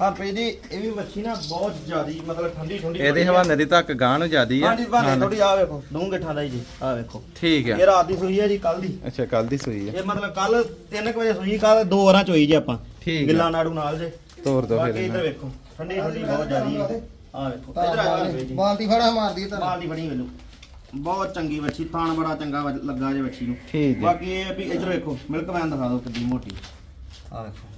ਹਾਂ ਰੁਪਏ ਜੀ ਇਹ ਵੀ ਮੱਛੀ ਨਾ ਬਹੁਤ ਜ਼ਿਆਦੀ ਮਤਲਬ ਠੰਡੀ ਠੰਡੀ ਇਹਦੇ ਹਵਾਨੇ ਦੀ ਧੱਕ ਗਾਂ ਨੂੰ ਜਿਆਦੀ ਆ। ਹਾਂਜੀ ਬਾਨੇ ਹਾਂ। ਥੋੜੀ ਆ ਵੇਖੋ ਦੂੰਗੇ ਠਾਂਦਾ ਜੀ ਆ ਵੇਖੋ। ਠੀਕ ਆ। ਇਹ ਰਾਤ ਦੀ ਸੂਈ ਹੈ ਜੀ ਕੱਲ ਦੀ। ਅੱਛਾ ਕੱਲ ਦੀ ਸੂਈ ਆ। ਇਹ ਮਤਲਬ ਕੱਲ 3 ਵਜੇ ਸੂਈ ਕੱਲ ਦੋ ਵਾਰਾਂ ਚੋਈ ਜੀ ਆਪਾਂ। ਠੀਕ। ਗਿੱਲਾ ਨਾੜੂ ਨਾਲ ਜੇ। ਤੋਰ ਦੋ ਬਾਕੀ ਫਿਰ ਇੱਧਰ ਇਹਨੂੰ। ਵੇਖੋ ਠੰਡੀ ਠੰਡੀ ਬਹੁਤ ਜ਼ਿਆਦੀ ਹੈ। ਆ ਵੇਖੋ ਇੱਧਰ ਆ ਵੇਖੋ ਜੀ। ਬਾਲਟੀ ਫੜਾ ਮਾਰਦੀ ਤਾਂ ਬਾਲ ਦੀ ਫੜੀ ਮੈਨੂੰ। ਬਹੁਤ ਚੰਗੀ ਵੱਛੀ ਥਾਣ ਬੜਾ ਚੰਗਾ ਵੱਜ- ਲੱਗਾ ਜੇ ਵੱਛੀ ਨੂੰ। ਠੀਕ ਆ ਬਾਕੀ ਇਹ ਵੀ ਇੱਧਰ ਵੇਖੋ ਮਿਲਕ ਮੈਨ ਦਿਖਾ ਦਿਓ ਕਿੰਨੀ ਮੋਟੀ। ਆ ਵੇਖੋ।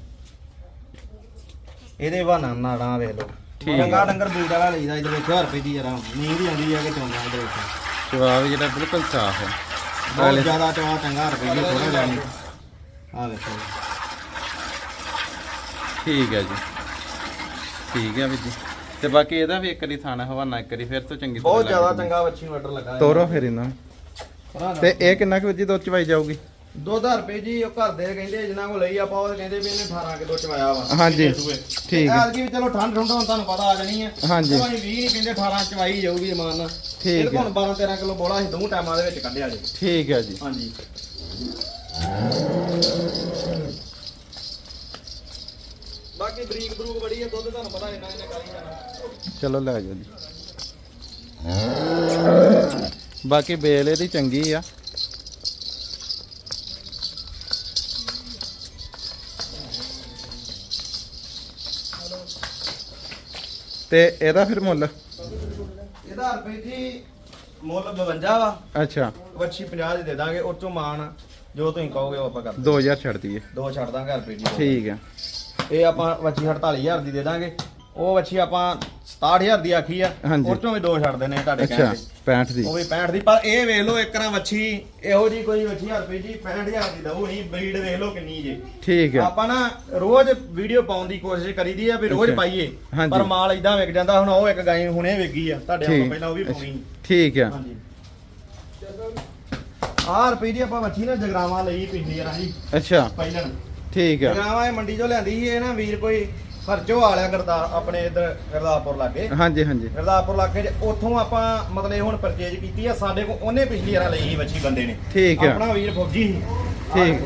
ਇਹਦੇ ਬਹਾਨਾ ਨਾੜਾਂ ਵੇਖ ਲਓ। ਠੀਕ ਚੰਗਾ ਆ। ਡੰਗਰ ਬੂਟ ਵਾਲਾ ਲਈਦਾ ਇੱਧਰ ਵੇਖੋ ਰੁਪਏ ਦੀ ਜਰਾ ਨੀਂਦ ਹੀ ਆਉਂਦੀ ਆ ਕਿ ਚੌਂਦਾ ਇੱਧਰ ਵੇਖੋ। ਜਵਾਬ ਜਿਹੜਾ ਬਿਲਕੁਲ ਸਾਫ਼ ਹੈ। ਬਹੁਤ ਜ਼ਿਆਦਾ ਚਵਾ ਚੰਗਾ ਰੁਪਏ ਦੀ ਥੋੜਾ ਲੈਣੀ ਆ ਵੇਖੋ। ਠੀਕ ਹੈ ਜੀ ਠੀਕ ਹੈ ਵੀਰ ਜੀ ਤੇ ਬਾਕੀ ਇਹਦਾ ਵੀ ਇੱਕ ਵਾਰੀ ਥਾਣਾ ਹਵਾਨਾ ਇੱਕ ਵਾਰੀ ਫਿਰ ਤੋਂ ਚੰਗੀ ਤਰ੍ਹਾਂ ਬਹੁਤ ਜ਼ਿਆਦਾ। ਚੰਗਾ ਵੱਛੀ ਨੂੰ ਆਰਡਰ ਲੱਗਾ ਤੋਰੋ ਫਿਰ ਇਹਨਾਂ ਨੂੰ। ਤੇ ਇਹ ਕਿੰਨਾ ਕੁ ਵੀਰ ਜੀ ਦੁੱਧ ਚਵਾਈ ਜਾਊਗੀ 2000 ਰੁਪਏ ਜੀ ਉਹ ਘਰ ਦੇ ਕਹਿੰਦੇ ਜਿਨ੍ਹਾਂ ਕੋਲ ਲਈ ਆਪਾਂ ਉਹ ਕਹਿੰਦੇ ਵੀ ਇਹਨੇ 18 ਕਿਲੋ ਚਵਾਇਆ ਵਾ ਹਾਂਜੀ। ਠੀਕ ਹੈ। ਐਤਕੀ ਵੀ ਚਲੋ ਠੰਡ ਠੰਡ ਹੁਣ ਤੁਹਾਨੂੰ ਪਤਾ ਆ ਜਾਣੀ ਹੈ ਹਾਂਜੀ। ਚਲੋ ਅਸੀਂ 20 ਨਹੀਂ ਕਹਿੰਦੇ 18 ਚਵਾਈ ਜਾਊਗੀ ਇਮਾਨ ਨਾਲ ਹੈ। ਕੋਲ 12 13 ਕਿਲੋ ਬੋਲਾ ਅਸੀਂ ਦੋ ਟਾਈਮਾਂ ਦੇ ਵਿੱਚ ਕੱਢਿਆ ਜੀ ਠੀਕ ਹੈ ਜੀ ਹਾਂਜੀ ਬਾਕੀ ਬਰੀਕ ਬਰੂਕ ਬੜੀ ਹੈ ਦੁੱਧ ਤੁਹਾਨੂੰ ਪਤਾ ਇੰਨਾ ਇੰਨਾ ਕਰੀ ਜਾਣਾ। ਚਲੋ ਲੈ ਜਾਓ ਜੀ। ਬਾਕੀ ਬੇਲ ਇਹਦੀ ਚੰਗੀ ਆ। ਤੇ ਇਹਦਾ ਫਿਰ ਮੁੱਲ? ਇਹਦਾ ਰੁਪਏ ਜੀ ਮੁੱਲ 52 ਵਾ। ਅੱਛਾ। ਵੱਛੀ 50 ਦੀ ਦੇ ਦਾਂਗੇ ਉਹ ਚੋਂ ਮਾਨ ਜੋ ਤੁਸੀਂ ਕਹੋਗੇ ਉਹ ਆਪਾਂ ਕਰ ਦਾਂਗੇ। 2000 ਛੱਡ ਦਈਏ। ਦੋ ਛੱਡ ਦਾਂਗੇ ਰੁਪਏ ਜੀ ਠੀਕ ਆ। ਇਹ ਆਪਾਂ ਵੱਛੀ 48000 ਦੀ ਦੇ ਦਾਂਗੇ। ਉਹ ਵੱਛੀ ਆਪਾਂ 67000 ਦੀ ਆਖੀ ਆ। ਹਾਂਜੀ। ਉਹ ਚੋਂ ਵੀ ਦੋ ਛੱਡ ਦੇਣੇ ਤੁਹਾਡੇ ਅੱਛਾ ਕਹਿਣ ਤੇ। 65 ਦੀ। ਉਹ ਵੀ 65 ਦੀ ਪਰ ਇਹ ਵੇਖ ਲਓ ਇੱਕ ਰਾਂ ਵੱਛੀ ਇਹੋ ਜੀ ਕੋਈ ਵੱਛੀ ਹਰ ਰੁਪਏ ਜੀ 65000 ਦੀ ਦਊ ਨਹੀਂ ਬਰੀਡ ਵੇਖ ਲਓ ਕਿੰਨੀ ਜੇ। ਠੀਕ ਆ। ਆਪਾਂ ਨਾ ਰੋਜ਼ ਵੀਡੀਓ ਪਾਉਣ ਦੀ ਕੋਸ਼ਿਸ਼ ਕਰੀਦੀ ਆ ਵੀ ਰੋਜ਼ ਅੱਛਾ। ਪਾਈਏ ਹਾਂਜੀ। ਪਰ ਮਾਲ ਇਦਾਂ ਵਿਕ ਜਾਂਦਾ ਹੁਣ ਉਹ ਇੱਕ ਗਾਈ ਹੁਣੇ ਵਿਕੀ ਆ ਤੁਹਾਡੇ ਠੀਕ। ਆਪਾਂ ਪਹਿਲਾਂ ਉਹ ਵੀ ਪਾਉਣੀ। ਠੀਕ ਆ। ਹਾਂਜੀ। ਆਹ ਰੁਪਏ ਦੀ ਆਪਾਂ ਵੱਛੀ ਨਾ ਜਗਰਾਵਾਂ ਲਈ ਵਾਰ ਜੀ। ਅੱਛਾ। ਪਹਿਲਣ। ਠੀਕ ਆ। ਜਗਰਾਵਾਂ ਇਹ ਮੰਡੀ ਚੋਂ ਲਿਆਂਦੀ ਸੀ ਇਹ ਨਾ ਵੀਰ ਕੋਈ ਹਰਚੋ ਵਾਲਿਆ ਗਰਦਾ ਆਪਣੇ ਇਧਰ ਗਰਦਾਪੁਰ ਲਾਗੇ। ਹਾਂਜੀ ਹਾਂਜੀ। ਗਰਦਾਪੁਰ ਲਾਗੇ ਚ ਉੱਥੋਂ ਆਪਾਂ ਮਤਲਬ ਇਹ ਹੁਣ ਪਰਚੇਜ ਕੀਤੀ ਆ ਸਾਡੇ ਕੋਲ ਉਹਨੇ ਪਿਛਲੀ ਵਾਰ ਲਈ ਸੀ ਵੱਛੀ ਬੰਦੇ ਨੇ। ਠੀਕ ਆ। ਆਪਣਾ ਵੀਰ ਫੌਜੀ ਸੀ। ਠੀਕ।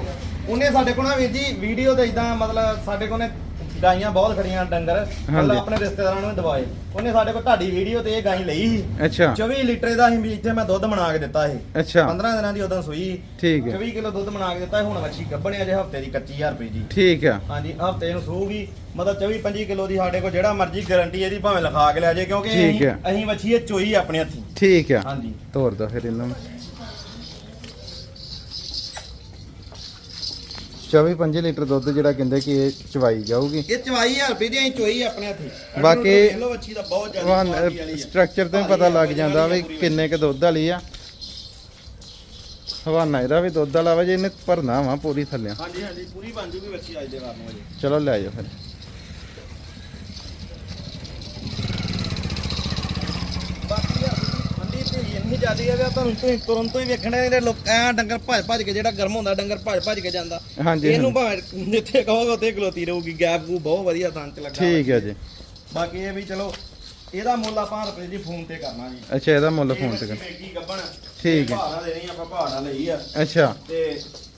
ਉਹਨੇ ਸਾਡੇ ਕੋਲ ਨਾ ਵੀਰ ਜੀ ਵੀਡੀਓ ਤੇ ਇਦਾਂ ਮਤਲਬ ਸਾਡੇ ਕੋਲ ਨੇ ਗਾਈਆਂ ਬਹੁਤ ਖੜੀਆਂ ਡੰਗਰ। ਮਤਲਬ। ਆਪਣੇ ਰਿਸ਼ਤੇਦਾਰਾਂ ਨੂੰ ਦਵਾਏ। ਉਹਨੇ ਸਾਡੇ ਕੋਲ ਤੁਹਾਡੀ ਵੀਡੀਓ ਤੇ ਇਹ ਗਾਈ ਲਈ ਸੀ। ਅੱਛਾ। 24 ਲੀਟਰ ਦਾ ਹੀ ਇੱਥੇ ਮੈਂ ਦੁੱਧ ਬਣਾ ਕੇ ਦਿੱਤਾ ਸੀ। ਅੱਛਾ। 15 ਦਿਨਾਂ ਦੀ ਉਦੋਂ ਸੂਈ। ਠੀਕ ਹੈ। 24 ਕਿਲੋ ਦੁੱਧ ਬਣਾ ਕੇ ਦਿੱਤਾ ਹੁਣ ਵੱਛੀ ਗੱਭਣਿਆ ਜੇ ਹਫ਼ਤੇ ਦੀ 21000 ਰੁਪਏ ਜੀ ਠੀਕ ਆ। ਹਾਂਜੀ ਹਫ਼ਤੇ ਨੂੰ ਸੂਗੀ। ਮਤਲਬ 24 25 ਕਿਲੋ ਦੀ ਸਾਡੇ ਕੋਲ ਜਿਹੜਾ ਮਰਜ਼ੀ ਗਾਰੰਟੀ ਇਹਦੀ ਭਾਵੇਂ ਲਿਖਾ ਕੇ ਲੈ ਜਾਏ ਕਿਉਂਕਿ ਅਸੀਂ ਹੈ। ਅਸੀਂ ਵੱਛੀ ਇਹ ਚੋਈ ਆਪਣੇ ਹੱਥੀ। ਠੀਕ ਆ। ਹਾਂਜੀ। ਤੋਰ ਦੋ ਫਿਰ ਇਹਨਾਂ। ਨੂੰ 24 25 ਲੀਟਰ ਦੁੱਧ ਜਿਹੜਾ ਕਹਿੰਦੇ ਕਿ ਇਹ ਚਵਾਈ ਜਾਊਗੀ। ਇਹ 24000 ਰੁਪਏ ਦੀ ਅਸੀਂ ਚੋਈ ਆਪਣੇ ਹੱਥੀ। ਬਾਕੀ ਦਾ ਬਹੁਤ ਜ਼ਿਆਦਾ ਆ। ਸਟਰਕਚਰ ਤੋਂ ਪਤਾ ਲੱਗ ਜਾਂਦਾ ਵੀ ਕਿੰਨੇ ਕ ਦੁੱਧ ਵਾਲੀ ਆ। ਹਵਾਨਾ ਇਹਦਾ ਵੀ ਦੁੱਧ ਵਾਲਾ ਵਾ ਜੇ ਇਹਨੇ ਭਰਨਾ ਵਾ ਪੂਰੀ ਥੱਲੇ। ਹਾਂਜੀ ਹਾਂਜੀ ਪੂਰੀ ਬਣ ਜੂਗੀ ਵੱਛੀ ਅੱਜ ਦੇ ਵਾਰ ਨੂੰ ਚਲੋ ਲੈ ਜਾਓ ਫਿਰ ਬਾਕੀ ਆ ਠੰਡੀ ਭੇਜੀ ਇੰਨੀ ਜ਼ਿਆਦੀ ਹੈ ਵੀ ਤੁਹਾਨੂੰ ਤੁਸੀਂ ਤੁਰੰਤ ਹੀ ਵੇਖਣਾ ਇਹਦੇ ਲੋਕ ਐ ਡੰਗਰ ਭੱਜ ਭੱਜ ਕੇ ਜਿਹੜਾ ਗਰਮ ਹੁੰਦਾ ਡੰਗਰ ਭੱਜ ਭੱਜ ਕੇ ਜਾਂਦਾ। ਹਾਂਜੀ ਇਹਨੂੰ ਹਾਂਜੀ। ਭਾਵੇਂ ਜਿੱਥੇ ਕਹੋਗੇ ਉੱਥੇ ਖਲੋਤੀ ਰਹੂਗੀ ਗੈਪ ਗੂ ਬਹੁਤ ਵਧੀਆ ਥਾਂ ਚ ਲੱਗਾ ਠੀਕ ਹੈ ਜੀ। ਬਾਕੀ ਇਹ ਵੀ ਚਲੋ ਇਹਦਾ ਮੁੱਲ ਆਪਾਂ ਰੁਪਏ ਜੀ ਫੋਨ ਤੇ ਕਰਨਾ ਜੀ। ਅੱਛਾ ਇਹਦਾ ਮੁੱਲ ਇਹ ਫੋਨ ਵੱਛੀ ਤੇ ਕਰ ਵੇਚੀ ਗੱਭਣ ਠੀਕ ਹੈ। ਭਾਅ ਨਾਲ ਦੇਣੀ ਆਪਾਂ ਭਾਅ ਨਾਲ ਲਈ ਆ। ਅੱਛਾ। ਤੇ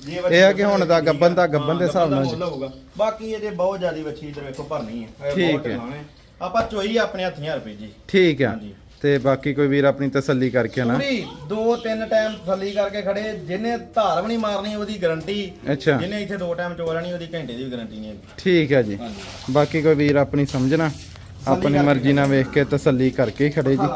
ਜੇ ਇਹ ਆ ਕਿ ਹੁਣ ਦਾ ਗੱਭਣ ਦਾ ਗੱਭਣ ਦੇ ਹਾਂ, ਹਿਸਾਬ ਨਾਲ ਮੁੱਲ ਹੋਊਗਾ। ਬਾਕੀ ਇਹਦੇ ਬਹੁਤ ਜ਼ਿਆਦੀ ਵੱਛੀ ਇਧਰ ਵੇਖੋ ਭਰਨੀ ਹੈ ਇਹ ਠੀਕ ਬਹੁਤ ਹੈ। ਟਿਕਾਣੇ। ਆਪਾਂ ਚੋਈ ਆਪਣੇ ਹੱਥੀਆਂ ਰੁਪਏ ਜੀ ਠੀਕ ਆ। ਹਾਂਜੀ। ਤੇ ਬਾਕੀ ਕੋਈ ਵੀਰ ਆਪਣੀ ਤਸੱਲੀ ਕਰਕੇ ਨਾ ਪੂਰੀ ਦੋ ਤਿੰਨ ਟਾਈਮ ਥੱਲੀ ਕਰਕੇ ਖੜੇ ਜਿਹਨੇ ਧਾਰ ਵੀ ਨਹੀਂ ਮਾਰਨੀ ਉਹਦੀ ਗਾਰੰਟੀ ਅੱਛਾ। ਜਿਹਨੇ ਇੱਥੇ ਦੋ ਟਾਈਮ ਚੋਰਣੀ ਉਹਦੀ ਘੰਟੇ ਦੀ ਵੀ ਗਾਰੰਟੀ ਨਹੀਂ ਹੈਗੀ। ਠੀਕ ਹੈ ਜੀ। ਹਾਂਜੀ। ਬਾਕੀ ਕੋਈ ਵੀਰ ਆਪਣੀ ਸਮਝਣਾ ਆਪਣੀ ਮਰਜ਼ੀ ਨਾਲ ਵੇਖ ਕੇ ਤਸੱਲੀ ਕਰਕੇ ਹੀ ਖੜੇ ਜੀ।